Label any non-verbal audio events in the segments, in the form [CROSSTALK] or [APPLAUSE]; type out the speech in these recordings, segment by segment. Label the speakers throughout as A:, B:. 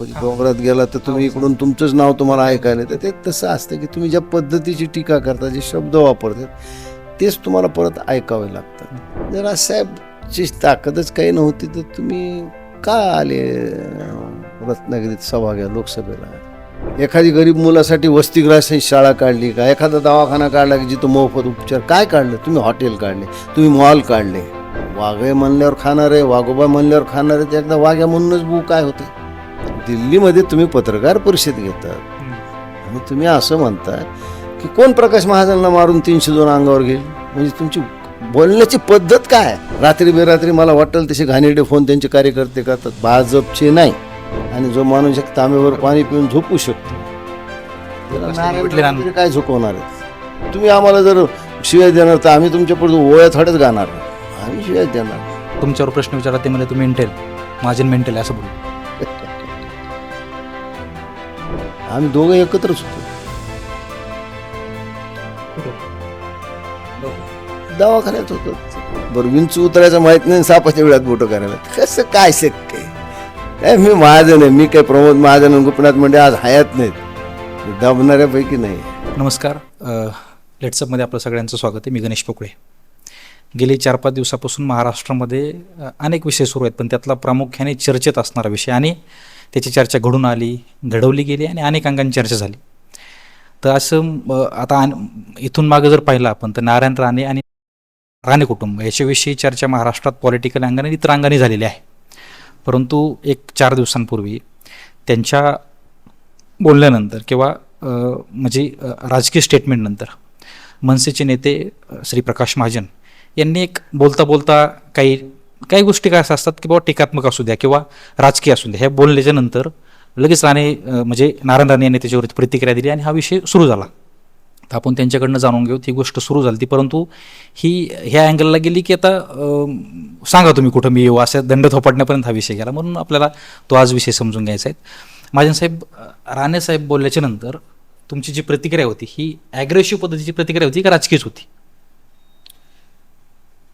A: डोंगरात गेला तर तुम्ही इकडून तुमचंच नाव तुम्हाला ऐकायला येतं. ते तसं असतं की तुम्ही ज्या पद्धतीची टीका करता जे शब्द वापरतात तेच तुम्हाला परत ऐकावे लागतात. जर साहेबची ताकदच काही नव्हती तर तुम्ही का आले रत्नागिरीत सभा घ्या लोकसभेला? एखादी गरीब मुलासाठी वसतिगृहाची शाळा काढली का? एखादा दवाखाना काढला की जिथं मोफत उपचार? काय काढलं? तुम्ही हॉटेल काढले तुम्ही मॉल काढले. वाघे म्हणल्यावर खाणारे वाघोबा म्हणल्यावर खाणारे ते एकदा वाघ्या म्हणूनच बू काय होते? दिल्लीमध्ये तुम्ही पत्रकार परिषद घेतात. आणि तुम्ही असं म्हणता की कोण प्रकाश महाजनला मारून तीनशे दोन अंगावर घेईल? म्हणजे तुमची बोलण्याची पद्धत काय आहे? रात्री बेरात्री मला वाटेल तसे घाणेरडे फोन त्यांचे कार्यकर्ते करतात. भाजपचे नाही. आणि जो माणूस एक तांब्यावर पाणी पिऊन झोपू शकतो. त्याला काय झोपवणार आहेत तुम्ही आम्हाला जर शिवाय देणार तर आम्ही तुमच्यापुढे ओळ्या थोडेच गाणार. आम्ही शिवाय देणार.
B: तुमच्यावर प्रश्न विचारला ते म्हणजे तुम्ही मेंटेल. माझे मेंटेल असं बोलू
A: आम्ही दोघं एकत्रच होतो. दवाखान्यात होतो. बरं विंच उतरायचं माहीत नाही सापाच्या वेळात बोटं करायला कसं काय शक्य काय मी महाजन आहे. मी काय प्रमोद महाजन गोपनाथ म्हणजे आज हयात नाहीत. दाबणाऱ्यापैकी नाही.
B: नमस्कार. लेट्सअपमध्ये आपलं सगळ्यांचं स्वागत आहे. मी गणेश पोकळे. गेले चार पाच दिवसापासून महाराष्ट्रामध्ये अनेक विषय सुरू आहेत पण त्यातला प्रामुख्याने चर्चेत असणारा विषय आणि त्याची चर्चा घडून आली घडवली गेली आणि अनेक अंगांनी चर्चा झाली. तर असं आता इथून मागं जर पाहिलं आपण तर नारायण राणे आणि राणे कुटुंब याच्याविषयी चर्चा महाराष्ट्रात पॉलिटिकल अंगाने इतर अंगाने झालेली आहे. परंतु एक चार दिवसांपूर्वी त्यांच्या बोलल्यानंतर किंवा म्हणजे राजकीय स्टेटमेंटनंतर मनसेचे नेते श्री प्रकाश महाजन यांनी एक बोलता बोलता काही काही गोष्टी काय असं असतात की बाबा टीकात्मक असू द्या किंवा राजकीय असू द्या. ह्या बोलल्याच्या नंतर लगेच राणे म्हणजे नारायण राणे यांनी त्याच्यावरती प्रतिक्रिया दिली आणि हा विषय सुरू झाला. तर आपण त्यांच्याकडनं जाणून घेऊ ती गोष्ट सुरू झाली ती परंतु ही ह्या अँगलला गेली की आता सांगा तुम्ही कुठं मी येऊ असं दंड थोपटण्यापर्यंत हा विषय गेला. म्हणून आपल्याला तो आज विषय समजून घ्यायचा आहे. महाजन साहेब बोलल्याच्या नंतर तुमची जी प्रतिक्रिया होती ही ॲग्रेसिव्ह पद्धतीची प्रतिक्रिया होती का राजकीयच होती?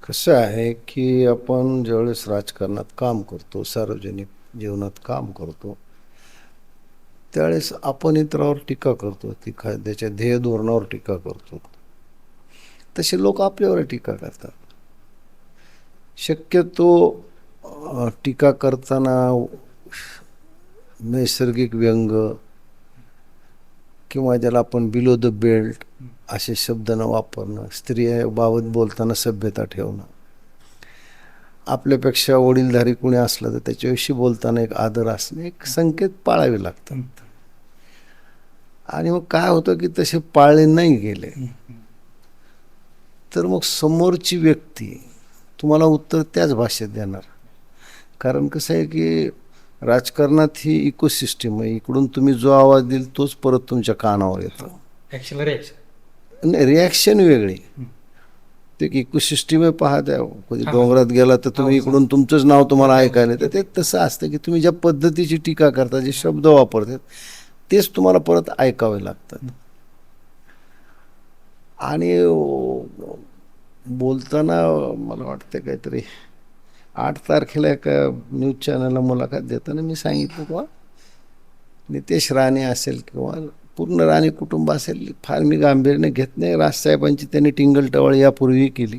A: कसं आहे की आपण ज्यावेळेस राजकारणात काम करतो सार्वजनिक जीवनात काम करतो त्यावेळेस आपण इतरावर टीका करतो ती त्याच्या ध्येय धोरणावर टीका करतो. तसे लोक आपल्यावर टीका करतात. शक्यतो टीका करताना नैसर्गिक व्यंग किंवा ज्याला आपण बिलो द बेल्ट असे शब्द न वापरणं स्त्रियाबाबत बोलताना सभ्यता ठेवणं. आपल्यापेक्षा वडीलधारी कुणी असलं तर त्याच्याविषयी बोलताना एक आदर असणे एक संकेत पाळावे लागतात. आणि मग काय होतं की तसे पाळले नाही गेले. तर मग समोरची व्यक्ती तुम्हाला उत्तर त्याच भाषेत देणार. कारण कसं आहे की राजकारणात ही इकोसिस्टीम आहे. इकडून तुम्ही जो आवाज देईल तोच परत तुमच्या कानावर येतो. नाही रिॲक्शन वेगळी. ते इकोसिस्टीम आहे. पाहत्या कधी डोंगरात गेला तर तुम्ही इकडून तुमचंच नाव तुम्हाला ऐकायला येतं. ते तसं असतं की तुम्ही ज्या पद्धतीची टीका करता जे शब्द वापरतात तेच तुम्हाला परत ऐकावे लागतात. आणि बोलताना मला वाटतं काहीतरी आठ तारखेला एका न्यूज चॅनलला मुलाखत देताना मी सांगितलं किंवा नितेश राणे असेल किंवा पूर्ण राणे कुटुंब असेल फार मी गांभीर्याने घेत नाही. राजसाहेबांची त्यांनी टिंगल टवळ यापूर्वी केली.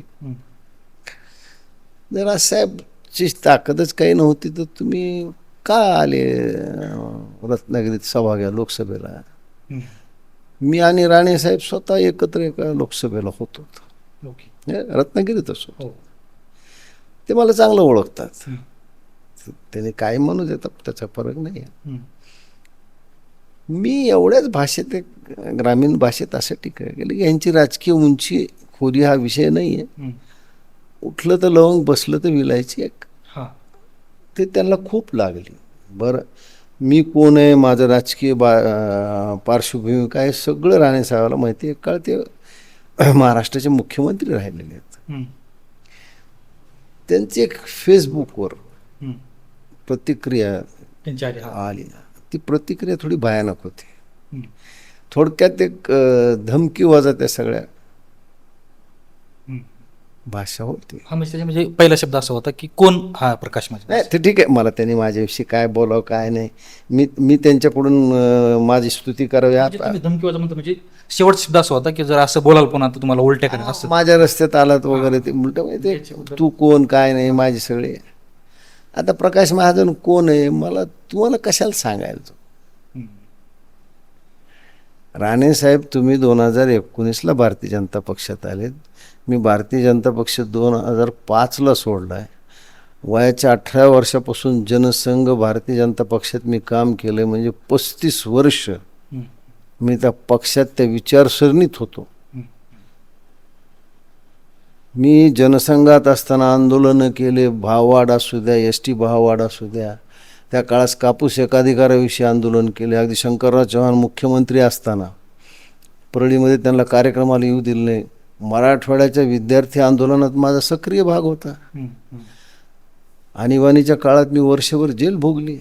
A: जर राजसाहेबची ताकदच काही नव्हती तर तुम्ही का आले रत्नागिरीत सभा घ्या लोकसभेला मी आणि राणे साहेब स्वतः एकत्र एका लोकसभेला होतो. हे रत्नागिरीतच होतो. ते मला चांगलं ओळखतात. त्याने काय म्हणू देतात त्याचा फरक नाही आहे. मी एवढ्याच भाषेत एक ग्रामीण भाषेत असं टीका केली. की यांची राजकीय उंची खोरी हा विषय नाही आहे उठलं तर लवंग बसलं तर विलायची एक. ते त्यांना खूप लागली. बरं मी कोण आहे माझं राजकीय बा पार्श्वभूमी काय सगळं राणे साहेबाला माहिती आहे. काळ ते [CLEARS THROAT] महाराष्ट्राचे मुख्यमंत्री राहिलेले आहेत. त्यांची एक फेसबुकवर प्रतिक्रिया आली. ती प्रतिक्रिया थोडी भयानक होती. थोडक्यात एक धमकी वाजा त्या सगळ्या भाषा होती.
B: हा म्हणजे म्हणजे पहिला शब्द असा होता की कोण हा प्रकाश माझे
A: नाही ते ठीक आहे. मला त्यांनी माझ्याविषयी काय बोलावं काय नाही. मी मी त्यांच्याकडून माझी स्तुती करावी.
B: म्हणजे धमकीवाचा म्हणतो म्हणजे शेवटचा शब्द असा होता की जर असं बोलाल पुन्हा तर तुम्हाला उलट्या असं
A: माझ्या रस्त्यात आलात वगैरे ते. उलट म्हणजे तू कोण काय नाही माझे सगळे आता प्रकाश महाजन कोण आहे मला तुम्हाला कशाला सांगायला. राणे साहेब तुम्ही दोन हजार एकोणीसला भारतीय जनता पक्षात आलेत मी भारतीय जनता पक्ष दोन हजार पाचला सोडला आहे वयाच्या अठरा वर्षापासून जनसंघ भारतीय जनता पक्षात मी काम केलं म्हणजे पस्तीस वर्ष. मी त्या पक्षात त्या विचारसरणीत होतो. मी जनसंघात असताना आंदोलनं केले भाववाढ असू द्या एस टी भाववाढ असू द्या त्या काळात कापूस एकाधिकाराविषयी आंदोलन केले अगदी शंकरराव चव्हाण मुख्यमंत्री असताना परळीमध्ये त्यांना कार्यक्रमाला येऊ दिले नाही मराठवाड्याच्या विद्यार्थी आंदोलनात माझा सक्रिय भाग होता. आणीबाणीच्या काळात मी वर्षभर जेल भोगली.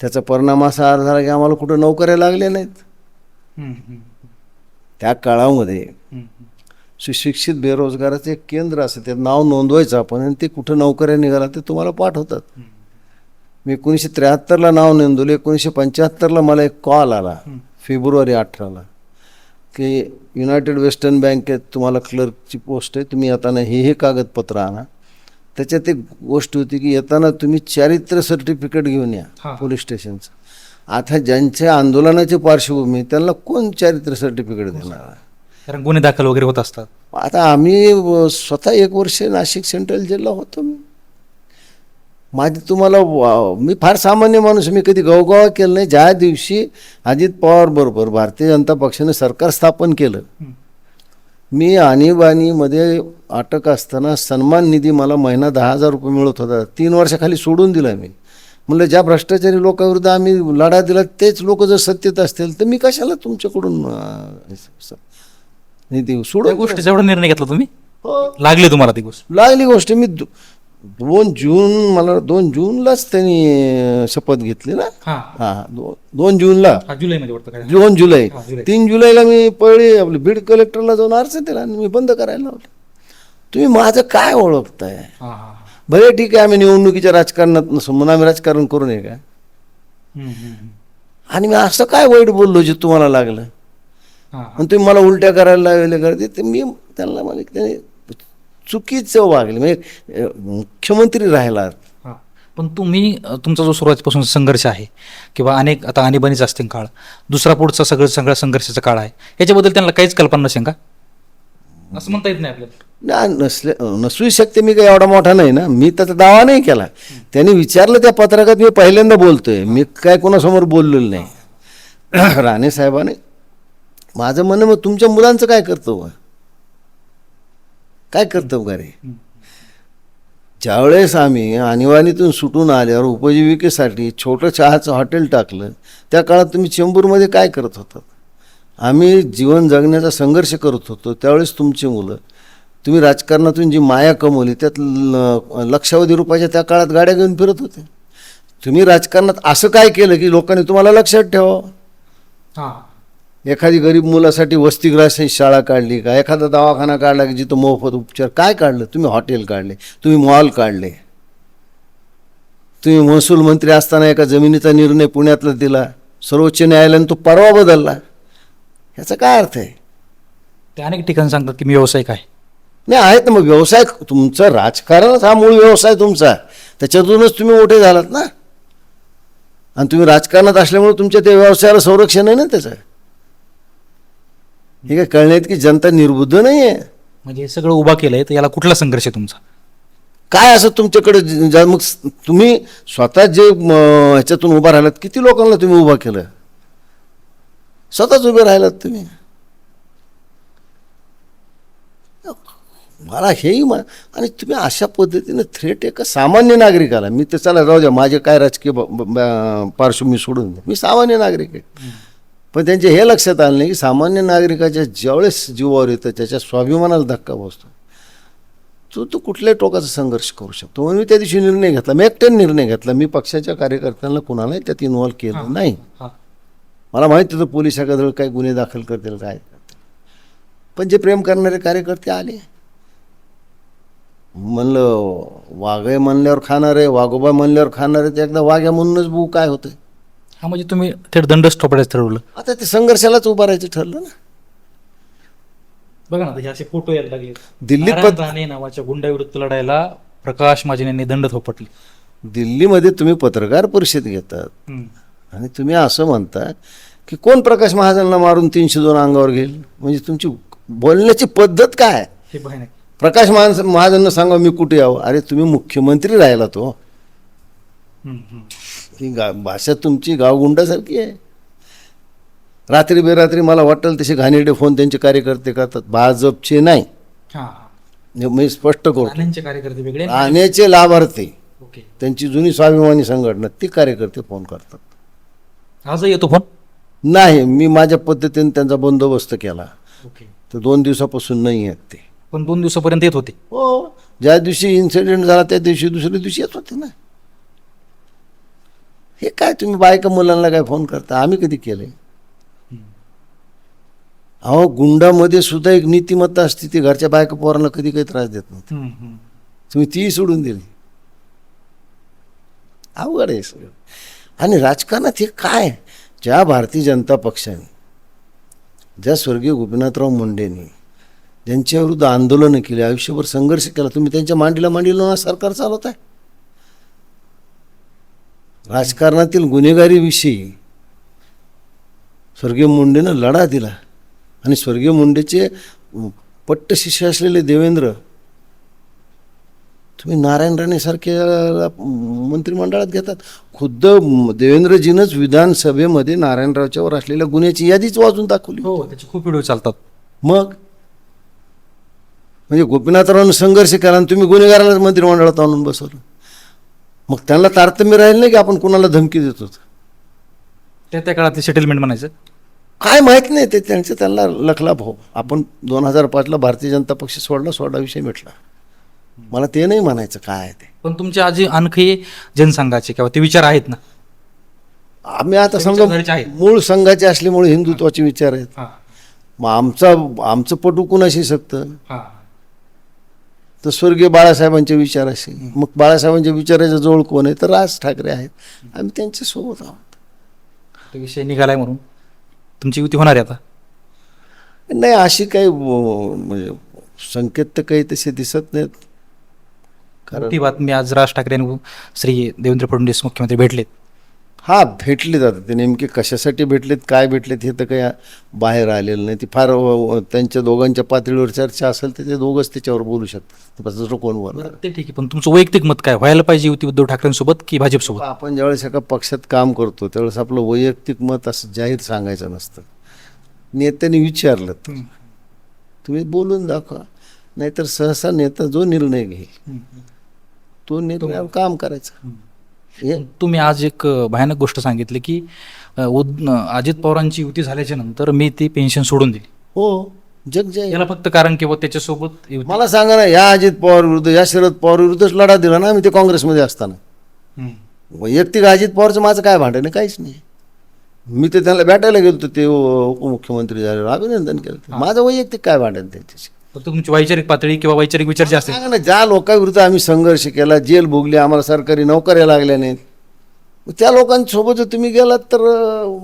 A: त्याचा परिणाम असा झाला की आम्हाला कुठं नोकऱ्या लागल्या नाहीत. त्या काळामध्ये. सुशिक्षित बेरोजगाराचं एक केंद्र असं त्यात नाव नोंदवायचं आपण आणि ते कुठं नोकऱ्या निघाला ते तुम्हाला पाठवतात. मी एकोणीसशे त्र्याहत्तरला नाव नोंदवलं एकोणीसशे पंच्याहत्तरला मला एक कॉल आला फेब्रुवारी अठराला की युनायटेड वेस्टर्न बँकेत तुम्हाला क्लर्कची पोस्ट आहे तुम्ही येताना हे हे कागदपत्र आणा. त्याच्यात एक गोष्ट होती की येताना तुम्ही चारित्र्य सर्टिफिकेट घेऊन या. पोलीस स्टेशनचं. आता ज्यांच्या आंदोलनाची पार्श्वभूमी आहे, त्यांना कोण चारित्र्य सर्टिफिकेट देणार
B: कारण गुन्हे दाखल वगैरे होत असतात.
A: आता आम्ही स्वतः एक वर्ष नाशिक सेंट्रल जेलला होतो मी. माझी तुम्हाला मी फार सामान्य माणूस. मी कधी गवगावा केलं नाही. ज्या दिवशी अजित पवार बरोबर भारतीय जनता पक्षाने सरकार स्थापन केलं मी आणीबाणीमध्ये अटक असताना सन्मान निधी मला महिना दहा हजार रुपये मिळत होता. तीन वर्षाखाली सोडून दिला मी. म्हणलं ज्या भ्रष्टाचारी लोकांविरुद्ध आम्ही लढा दिला तेच लोक जर सत्तेत असतील तर मी कशाला तुमच्याकडून निधी
B: त्या
A: सोडून
B: गोष्टीचा एवढा निर्णय घेतला तुम्ही?
A: हो.
B: लागले तुम्हाला ती गोष्ट?
A: लागली गोष्ट. मी दो- दोन जून मला दोन जूनलाच त्यांनी शपथ घेतली ना.
B: हा.
A: हा दो, दोन जूनला.
B: हा जुलैमध्ये वाटतं काय
A: दोन जुलै.
B: हा, जुलै.
A: तीन जुलैला मी पळी आपली बीड कलेक्टरला जाऊन अर्ज दिला आणि मी बंद करायला लावलं. तुम्ही माझं काय ओळखताय?
B: हा हा
A: भले ठीक आहे आम्ही निवडणुकीच्या राजकारणात नसू म्हणून आम्ही राजकारण करू नये का?
B: हम्म, हम्म, हम्म.
A: आणि मी असं काय वाईट बोललो जे तुम्हाला लागलं. आणि तुम्ही मला उलट्या करायला लावले करते ते मी त्यांना म्हणजे त्याने चुकीचं वागले. म्हणजे मुख्यमंत्री राहिला.
B: पण तुम्ही तुमचा जो सुरुवातीपासून संघर्ष आहे किंवा अनेक आता आणीबाणीच असतील काळ दुसरा पुढचा सगळं सगळा संघर्षाचा काळ आहे याच्याबद्दल त्यांना काहीच कल्पना नसेल का? असं म्हणता येत नाही आपल्याला.
A: ना नसले नसूही शकते मी काही एवढा मोठा नाही ना. मी त्याचा दावा नाही केला. त्यांनी विचारलं त्या पत्रकात मी पहिल्यांदा बोलतोय. मी काय कोणासमोर बोललेलो नाही. राणे साहेबाने माझं म्हणणं मग तुमच्या मुलांचं काय कर्तव्य? काय कर्तव्य रे? ज्यावेळेस आम्ही आणीवाणीतून सुटून आल्यावर उपजीविकेसाठी छोटं चहाचं हॉटेल टाकलं त्या काळात तुम्ही चेंबूरमध्ये काय करत होतात आम्ही जीवन जगण्याचा संघर्ष करत होतो त्यावेळेस तुमची मुलं तुम्ही राजकारणातून जी माया कमवली त्यात ल- लक्षावधी रुपयाच्या त्या काळात गाड्या घेऊन फिरत होते. तुम्ही राजकारणात असं काय केलं की लोकांनी तुम्हाला लक्षात ठेवावं?
B: हां.
A: एखादी गरीब मुलासाठी वसतिगृहाची शाळा काढली का? एखादा दवाखाना काढला की जिथं मोफत उपचार? काय काढलं? तुम्ही हॉटेल काढले तुम्ही मॉल काढले. तुम्ही महसूल मंत्री असताना एका जमिनीचा निर्णय पुण्यातला दिला. सर्वोच्च न्यायालयाने तो परवा बदलला. ह्याचा काय अर्थ आहे?
B: ते अनेक ठिकाणी सांगतात की मी व्यावसायिक आहे.
A: नाही आहेत ना मग व्यवसाय तुमचं राजकारणच हा मूळ व्यवसाय तुमचा. त्याच्यातूनच तुम्ही मोठे झालात ना. आणि तुम्ही राजकारणात असल्यामुळे तुमच्या त्या व्यवसायाला संरक्षण आहे ना त्याचं? हे काय कळण्यात की जनता निर्बुद्ध नाही आहे
B: म्हणजे हे सगळं उभा केलंय तर याला कुठला संघर्ष आहे तुमचा?
A: काय असं तुमच्याकडे ज- मग स- तुम्ही स्वतः जे म, ह्याच्यातून उभा राहिलात किती लोकांना तुम्ही उभा केलं? स्वतःच उभे राहिलात तुम्ही. मला हेही मा आणि तुम्ही अशा पद्धतीने थ्रेट एका सामान्य नागरिकाला मी ते चला जाऊ द्या माझे काय राजकीय ब- ब- ब- पार्श्वभूमी सोडून द्या मी सामान्य नागरिक आहे. पण त्यांचे हे लक्षात आलं नाही की सामान्य नागरिकाच्या ज्यावेळेस जीवावर येतं त्याच्या स्वाभिमानाला धक्का बसतो. तो तो कुठल्याही टोकाचा संघर्ष करू शकतो. म्हणून मी त्या दिवशी निर्णय घेतला. मी एकट्याने निर्णय घेतला. मी पक्षाच्या कार्यकर्त्यांना कुणालाही त्यात इन्व्हॉल्व केलं नाही.
B: हा.
A: मला माहिती होतं पोलिसाकडे काय गुन्हे दाखल करतील काय करतील. पण जे प्रेम करणारे कार्यकर्ते आले. म्हणलं वाघे म्हणल्यावर खाणार आहे वाघोबा म्हणल्यावर खाणार आहे. ते एकदा वाघ्या म्हणूनच बू काय होतं
B: हा म्हणजे तुम्ही थेट दंडच ठोपडायचं ठरवलं.
A: आता ते संघर्षालाच उभं राहायचं ठरलं ना.
B: बघा ना. हे असे फोटो यायला लागले
A: दिल्लीत
B: राणे नावाच्या गुंडाविरुद्ध लढायला प्रकाश महाजन यांनी दंड थोपटले.
A: दिल्लीमध्ये तुम्ही पत्रकार परिषद घेतात.
B: हम्म.
A: आणि तुम्ही असं म्हणता की कोण प्रकाश महाजनला मारून तीनशे दोन अंगावर घेईल? म्हणजे तुमची बोलण्याची पद्धत काय? आहे?
B: हे भयानक
A: प्रकाश महाज महाजननं सांगा मी कुठे यावं अरे तुम्ही मुख्यमंत्री राहिला तो
B: हम्म, हम्म.
A: ही गा भाषा तुमची गावगुंडासारखी आहे. रात्री बेरात्री मला वाटेल तसे घाणेरडे फोन त्यांचे कार्यकर्ते करतात. भाजपचे नाही. मी स्पष्ट करतो.
B: कार्यकर्ते वेगळे
A: राहण्याचे लाभार्थी. त्यांची जुनी स्वाभिमानी संघटना ती कार्यकर्ते फोन करतात.
B: आजही येतो फोन?
A: नाही मी माझ्या पद्धतीने त्यांचा बंदोबस्त केला.
B: ओके.
A: तर दोन दिवसापासून नाही आहेत ते.
B: पण दोन दिवसापर्यंत येत होते.
A: हो ज्या दिवशी इन्सिडेंट झाला त्या दिवशी दुसऱ्या दिवशी येत होते ना. हे काय तुम्ही बायका मुलांना काय फोन करता? आम्ही कधी केले अहो गुंडामध्ये सुद्धा एक नीतिमत्ता असते ती घरच्या बायका पोरांना कधी काही त्रास देत नव्हती. तुम्ही ती सोडून दिली. अवघड आहे सगळं. आणि राजकारणात हे काय? ज्या भारतीय जनता पक्षाने ज्या स्वर्गीय गोपीनाथराव मुंडेंनी ज्यांच्या विरुद्ध आंदोलनं केली आयुष्यभर संघर्ष केला तुम्ही त्यांच्या मांडीला मांडी लावून सरकार चालवत आहे राजकारणातील गुन्हेगारीविषयी स्वर्गीय मुंडेनं लढा दिला. आणि स्वर्गीय मुंडेचे पट्ट शिष्य असलेले देवेंद्र तुम्ही नारायण राणे सारख्या मंत्रिमंडळात घेतात. खुद्द देवेंद्रजीनंच विधानसभेमध्ये नारायणरावच्यावर असलेल्या गुन्ह्याची यादीच वाजून दाखवली
B: हो त्याचे खूप व्हिडिओ चालतात.
A: मग? म्हणजे गोपीनाथरावांनी संघर्ष केला आणि तुम्ही गुन्हेगारालाच मंत्रिमंडळात आणून बसवलं. मग त्यांना तारतम्य राहील नाही की आपण कुणाला धमकी देतो
B: त्या त्या काळातले सेटलमेंट म्हणायचं.
A: काय माहीत नाही ते त्यांचं त्यांना लखलाप हो आपण दोन हजार पाचला भारतीय जनता पक्ष सोडला सोडा विषय मिटला. मला ते नाही म्हणायचं काय आहे ते.
B: पण तुमचे आजी आणखी जनसंघाचे किंवा ते विचार आहेत ना?
A: आम्ही आता समजा. मूळ संघाचे असल्यामुळे हिंदुत्वाचे विचार आहेत. मग आमचा आमचं पटू कुणाशी शकतं? तर स्वर्गीय बाळासाहेबांचे विचार असेल मग बाळासाहेबांच्या विचाराच्या जवळ कोण आहे? तर राज ठाकरे आहेत. आम्ही त्यांच्यासोबत आहोत.
B: तो विषय निघालाय म्हणून. तुमची युती होणार आहे आता.
A: नाही अशी काही म्हणजे संकेत तर काही तसे दिसत नाहीत. कारण
B: मोठी बातमी आज राज ठाकरे श्री देवेंद्र फडणवीस मुख्यमंत्री भेटलेत.
A: हा भेटले जातात. ते नेमके कशासाठी भेटलेत काय भेटलेत हे तर काही बाहेर आलेलं नाही. ती फार त्यांच्या दोघांच्या पातळीवर चर्चा असेल तर ते दोघंच त्याच्यावर बोलू शकतात. दुसरं कोण बोलणार?
B: ते ठीक आहे. पण तुमचं वैयक्तिक मत काय? व्हायला पाहिजे युती उद्धव ठाकरेंसोबत की भाजपसोबत?
A: आपण ज्यावेळेस एका पक्षात काम करतो त्यावेळेस आपलं वैयक्तिक मत असं जाहीर सांगायचं नसतं. नेत्याने विचारलं तर. तुम्ही बोलून दाखवा. नाहीतर सहसा नेता जो निर्णय घेईल तो निर्णयावर काम करायचं. हे
B: तुम्ही आज एक भयानक गोष्ट सांगितली की उद- अजित पवारांची युती झाल्याच्यानंतर मी ती पेन्शन सोडून दिली.
A: हो जग जाईल
B: याला फक्त कारण किंवा त्याच्यासोबत
A: मला सांगा ना या अजित पवार विरुद्ध या शरद पवार विरुद्धच लढा दिला ना आम्ही ते काँग्रेसमध्ये असताना. वैयक्तिक अजित पवारचं माझं काय भांडण आहे? काहीच नाही. मी तर त्यांना भेटायला गेलो होतो ते उपमुख्यमंत्री झाले अभिनंदन केलं. माझं वैयक्तिक काय भांडण त्यांच्याशी?
B: फक्त तुमची वैचारिक पातळी किंवा वैचारिक विचार जे असतील
A: सांगा ना ज्या लोकांविरुद्ध आम्ही संघर्ष केला जेल भोगली आम्हाला सरकारी नोकऱ्या लागल्या नाहीत. मग त्या लोकांसोबत जर तुम्ही गेलात तर अं,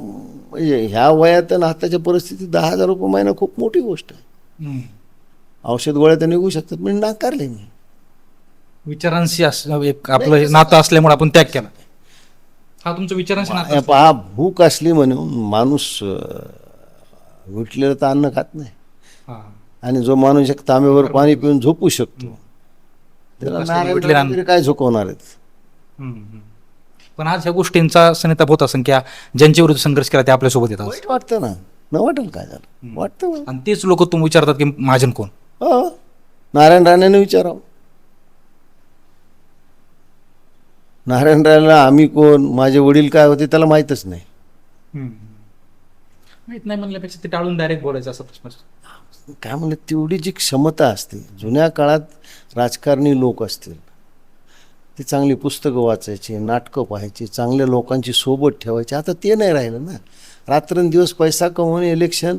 A: म्हणजे ह्या वयात आणि आताच्या परिस्थितीत दहा हजार रुपये महिना खूप मोठी गोष्ट आहे.
B: हम्म.
A: औषध गोळ्या तर निघू शकतात पण नाकारले मी.
B: विचारांशी अस एक आपलं नातं असल्यामुळे आपण त्याग केला. हा तुमचं विचारांशी नातं
A: हे पहा भूक असली म्हणून माणूस अं, विटलेलं तर अन्न खात नाही.
B: हा.
A: आणि जो माणूस एक तांब्यावर पाणी पिऊन झोपू शकतो. त्याला नारायण काय झोकवणार आहेत?
B: हम्म. पण आज ह्या गोष्टींचा सनिताप होत असेल की ज्यांच्या विरुद्ध संघर्ष केला ते आपल्यासोबत येतात
A: वाईट वाटतं ना. न वाटेल काय झालं? वाटतं.
B: आणि तेच लोक तुम्ही विचारतात की महाजन कोण?
A: हो. नारायण राणेने विचारावं. नारायण राणेला आम्ही कोण? माझे वडील काय होते त्याला माहीतच नाही.
B: माहीत नाही म्हणल्यापेक्षा ते टाळून डायरेक्ट बोलायचं असं प्रश्न असतो.
A: काय म्हणलं तेवढी जी क्षमता असते जुन्या काळात राजकारणी लोक असतील ते चांगली पुस्तकं वाचायची नाटकं पाहायची चांगल्या लोकांची सोबत ठेवायची आता ते नाही राहिलं ना. रात्रंदिवस पैसा कमवणे इलेक्शन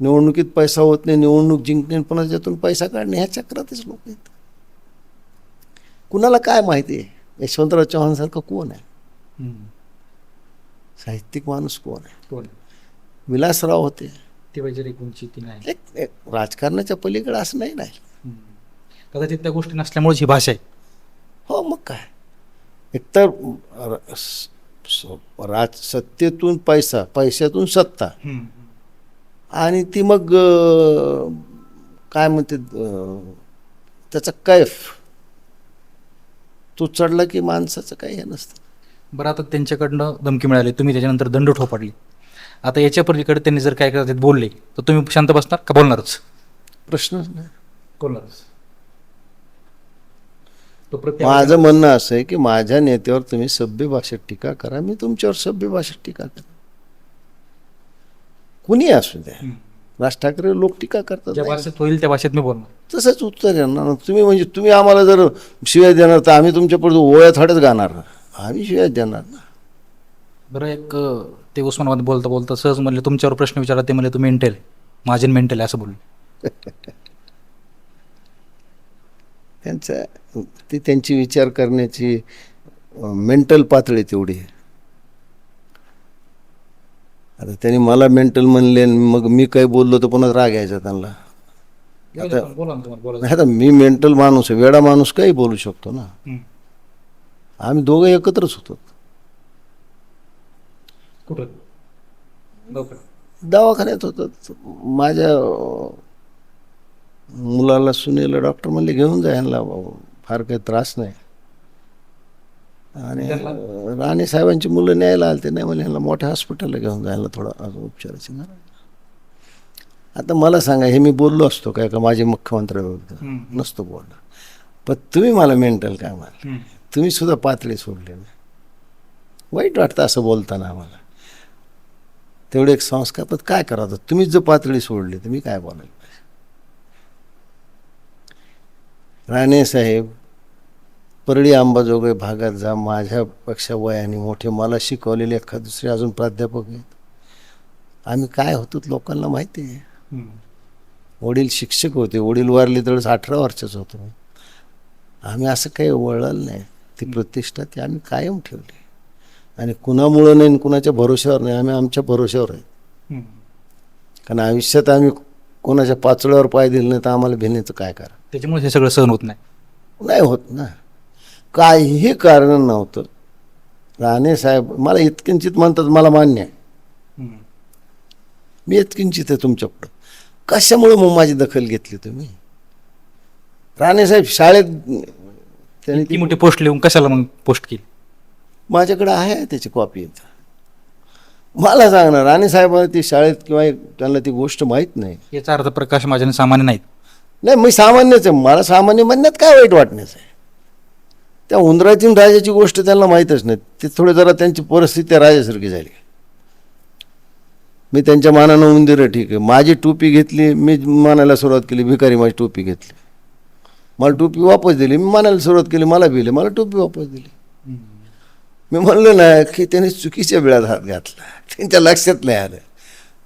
A: निवडणुकीत पैसा होत नाही निवडणूक जिंकणे पण त्यातून पैसा काढणे ह्या चक्रातच लोक आहेत. कुणाला काय माहिती आहे? यशवंतराव चव्हाणसारखं कोण आहे? साहित्यिक माणूस कोण आहे?
B: कोण?
A: विलासराव होते.
B: ते वगैरे कोणची ती नाही.
A: एक राजकारणाच्या पलीकडे असं नाही नाही.
B: कदाचित त्या गोष्टी नसल्यामुळेच ही भाषा आहे.
A: हो मग काय? एकतर र- स- स- राज सत्तेतून पैसा पैशातून सत्ता. आणि ती मग अं, काय म्हणते अं, त्याचा कैफ. तो चढला की माणसाचं काही हे नसतं.
B: बरं आता त्यांच्याकडनं धमकी मिळाली तुम्ही त्याच्यानंतर दंड ठोपाडली आता याच्या पलीकडे त्यांनी जर काय करत बोलले तर तुम्ही शांत बसणार का बोलणारच?
A: प्रश्नच नाही.
B: बोलणारच.
A: माझं म्हणणं असं आहे की माझ्या नेत्यावर तुम्ही सभ्य भाषेत टीका करा मी तुमच्यावर सभ्य भाषेत टीका करा कुणी असू द्या. राज ठाकरे लोक टीका करतात.
B: भाषेत होईल त्या भाषेत मी बोलणार.
A: तसंच उत्तर येणार ना. तुम्ही म्हणजे तुम्ही आम्हाला जर शिवाय देणार तर आम्ही तुमच्यापुढे ओळ्या थोड्याच गाणार. आम्ही शिवाय देणार ना.
B: बरं एक ते उस्मानाबाद बोलता बोलता सहज म्हणले तुमच्यावर प्रश्न विचारला ते म्हणले तू मेंटल माझे मेंटल असं बोलले. [LAUGHS]
A: त्यांचं ती त्यांची विचार करण्याची मेंटल पातळी तेवढी आहे. आता त्यांनी मला मेंटल म्हणले आणि मग मी काही बोललो तर पुन्हा राग यायचा त्यांना. आता आता मी मेंटल माणूस आहे वेडा माणूस काही बोलू शकतो ना. आम्ही दोघं एकत्रच होतो.
B: कुठं?
A: दवाखान्यात होतो. माझ्या मुलाला सुनेला डॉक्टर म्हणले घेऊन जा यांना फार काही त्रास नाही. आणि राणे साहेबांची मुलं न्यायला आले ते नाही म्हणले यांना मोठ्या हॉस्पिटलला घेऊन जायला थोडं अजून उपचाराची आहे. आता मला सांगा हे मी बोललो असतो काय का माझे
B: हम्म.
A: नसतो बोललो. पण तुम्ही मला मेंटल काय म्हणाल. तुम्ही सुद्धा पातळी सोडले नाही वाईट वाटतं असं बोलताना आम्हाला. तेवढे एक संस्कार पण काय करावं तुम्हीच जर पातळी सोडली तर मी काय बोलायला पाहिजे राणे साहेब परळी अंबाजोगाई भागात जा माझ्यापेक्षा वयाने मोठे मला शिकवलेले एखाद दुसरे अजून प्राध्यापक आहेत. आम्ही काय होतो लोकांना माहिती आहे. वडील शिक्षक होते वडील वारले त्यावेळेस अठरा वर्षाचं होतो. आम्ही असं काही वळलं नाही. ती प्रतिष्ठा ती आम्ही कायम ठेवली. आणि कुणामुळं नाही आणि कुणाच्या भरोश्यावर नाही आम्ही आमच्या भरोश्यावर आहे. कारण आयुष्यात आम्ही कोणाच्या पाचळ्यावर पाय दिले नाही तर आम्हाला भिनेचं काय करा?
B: त्याच्यामुळे हे सगळं सहन होत नाही.
A: नाही होत ना. काहीही कारण नव्हतं. राणे साहेब मला इतकिंचित म्हणतात मला मान्य आहे. मी इतकिंचित आहे तुमच्यापुढं. कशामुळे मग माझी दखल घेतली तुम्ही? राणेसाहेब शाळेत त्यांनी
B: ती मोठी पोस्ट लिहून कशाला मग पोस्ट केली?
A: माझ्याकडे आहे त्याची कॉपी मला सांगणार राणेसाहेबांना ती शाळेत किंवा त्यांना ती गोष्ट माहीत नाही.
B: याचा अर्थ प्रकाश माझ्याने सामान्य नाहीत.
A: नाही मी सामान्यच आहे. मला सामान्य म्हणण्यात काय वाईट वाटण्याचं आहे? त्या उंदराची आणि राजाची गोष्ट त्यांना माहीतच नाही. ते थोडे जरा त्यांची परिस्थिती त्या राजासारखी झाली. मी त्यांच्या मानानं उंदीर ठीक आहे. माझी टोपी घेतली मी मानायला सुरुवात केली. भिकारी माझी टोपी घेतली. मला टोपी वापस दिली. मी मानायला सुरुवात केली. मला भिले मला टोपी वापस दिली. मी म्हणलो ना की त्याने चुकीच्या वेळात हात घातला. त्यांच्या लक्षात नाही आलं.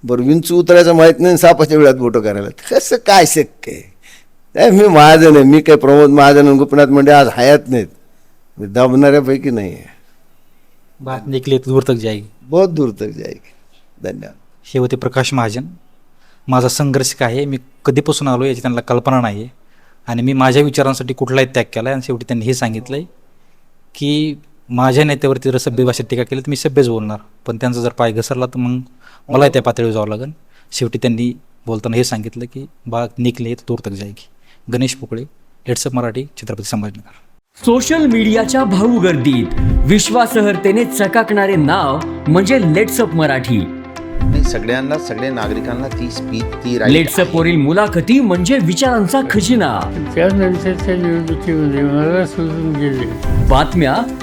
A: बरं विंचू उतरायचं माहीत नाही सापाच्या वेळात बोटं करायला. कसं काय शक्य आहे? मी महाजन आहे. मी काय प्रमोद महाजन गोपीनाथ मुंडे आज हयात नाहीत. मी दाबणाऱ्यापैकी नाही आहे.
B: बात निकली तो दूर तक जाएगी
A: बहुत दूर तक जाएगी धन्यवाद.
B: हे होते प्रकाश महाजन. माझा संघर्ष काय आहे? मी कधीपासून आलो याची त्यांना कल्पना नाही आहे आणि मी माझ्या विचारांसाठी कुठलाही त्याग केला आहे आणि शेवटी त्यांनी हे सांगितलं आहे की माझ्या नेत्यावरती जर सभ्य भाषेत टीका केली तर मी सभ्यच बोलणार. पण त्यांचा जर पाय घसरला तर मग मला त्या पातळीवर जावं लागेल. शेवटी त्यांनी बोलताना हे सांगितलं की बाग निकले तर दूर तक जायगी. गणेश पोकळे हेड्सअप मराठी छत्रपती संभाजीनगर.
C: सोशल मीडियाच्या भाऊ गर्दीत विश्वासार्हतेने चकाकणारे नाव म्हणजे लेट्सअप मराठी.
D: नाही सगळ्यांना सगळ्या नागरिकांना ती स्पीच ती right
C: लेट्सअप वरील मुलाखती म्हणजे विचारांचा खजिना.
E: त्यानंतरच्या निवडणुकीमध्ये मला सोडून गेले.
C: बातम्या